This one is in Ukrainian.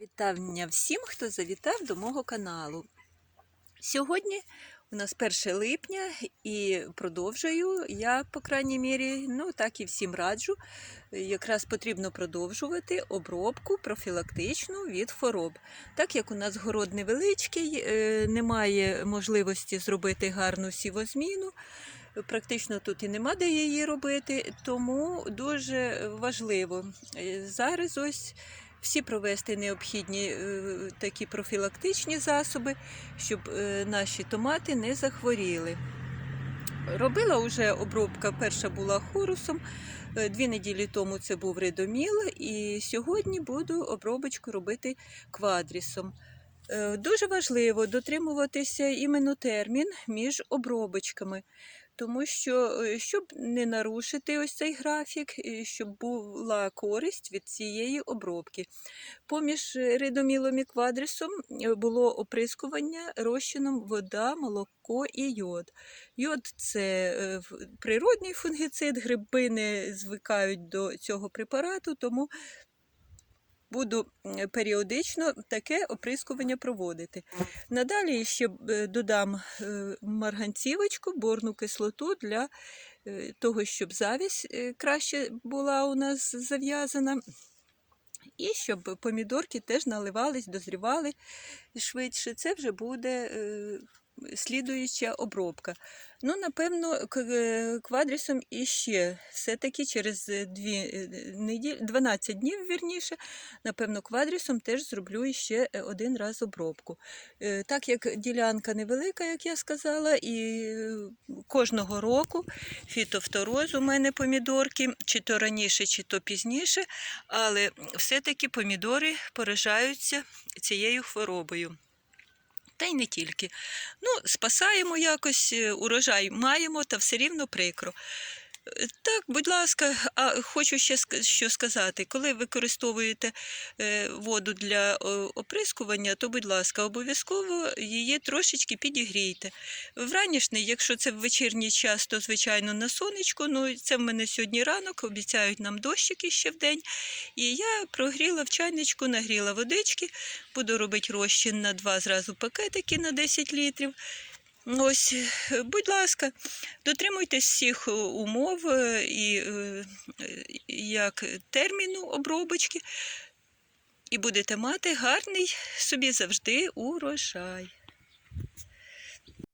Вітання всім, хто завітав до мого каналу. Сьогодні у нас 1 липня і продовжую я, по крайній мірі, ну так і всім раджу. Якраз потрібно продовжувати обробку профілактичну від хвороб. Так як у нас город невеличкий, е, немає можливості зробити гарну сівозміну. Практично тут і нема де її робити, тому дуже важливо е, зараз ось всі провести необхідні е, такі профілактичні засоби, щоб е, наші томати не захворіли. Робила вже обробка, перша була хорусом, е, дві неділі тому це був редоміл, і сьогодні буду обробочку робити квадрісом. Дуже важливо дотримуватися іменно термін між обробочками, тому що е, щоб не нарушити ось цей графік, щоб була користь від цієї обробки. Поміж ридомілом і квадрісом е, було оприскування розчином вода, молоко і йод. Йод це е, природній фунгіцид, гриби не звикають до цього препарату, тому буду періодично таке оприскування проводити. Надалі ще е, додам е, марганцівочку, борну кислоту для е, того, щоб завість краще була у нас зав'язана. І щоб помідорки теж наливались, дозрівали швидше. Це вже буде слідуюча обробка. Ну, напевно, е, квадрісом іще все-таки через е, дві е, неділі, 12 днів, вірніше, напевно, квадрісом теж зроблю іще е, один раз обробку. Е, Так як ділянка невелика, як я сказала, і е, кожного року фітофтороз у мене помідорки, чи то раніше, чи то пізніше, але все-таки помідори поражаються цією хворобою. Та й не тільки. Ну, спасаємо якось, е, урожай маємо, та все рівно прикро. Так, будь ласка, а хочу ще що сказати. Коли використовуєте е, воду для оприскування, то, будь ласка, обов'язково її трошечки підігрійте. Вранішний, якщо це в вечірній час, то звичайно на сонечку. Ну, це в мене сьогодні ранок, обіцяють нам дощики ще в день. І я прогріла в чайничку, нагріла водички, буду робити розчин на два зразу пакетики на 10 літрів. Ось, е, будь ласка, дотримуйтесь всіх е, умов е, і як терміну обробочки, і будете мати гарний собі завжди урожай.